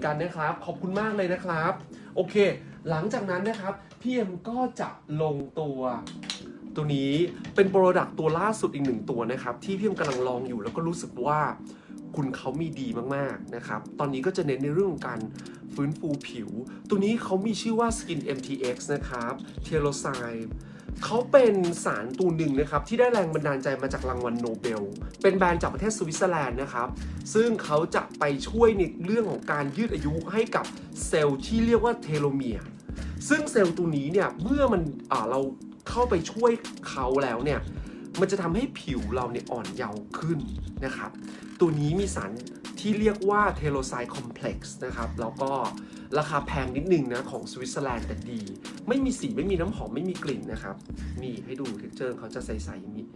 อนกันนะครับ ขอบคุณมากเลยนะครับ โอเค หลังจากนั้นนะครับพี่เอ็มก็จะลงตัวตัวนี้เป็นโปรดักต์ตัวล่าสุดอีกหนึ่งตัวนะครับ ที่พี่เอ็มกำลังลองอยู่แล้วก็รู้สึกว่าคุณเขามีดีมากๆนะครับ ตอนนี้ก็จะเน้นในเรื่องของการฟื้นฟูผิว ตัวนี้เขามีชื่อว่า Skin MTX นะครับเทโลไซม์ เขาเป็นสารตัวหนึ่งนะครับที่ได้แรงบันดาลใจมาจากรางวัลโนเบล เป็นแบรนด์จากประเทศสวิตเซอร์แลนด์นะครับ ซึ่งเขาจะไปช่วยในเรื่องของการยืดอายุให้กับเซลล์ที่เรียกว่าเทโลเมียร์ ซึ่งเซลล์ตัวนี้เนี่ยเมื่อมันเราเข้าไปช่วยเขาแล้วเนี่ยมันจะทำให้ผิวเราเนี่ยอ่อนเยาว์ขึ้นนะครับ ตัวนี้มีสาร ที่เรียกว่าเทโลไซคอมเพล็กซ์นะครับ แล้วก็ราคาแพงนิดนึงนะ ของสวิตเซอร์แลนด์แต่ดี ไม่มีสีไม่มีน้ำหอม ไม่มีกลิ่นนะครับ นี่ให้ดูเท็กเจอร์เขาจะใสๆอย่างนี้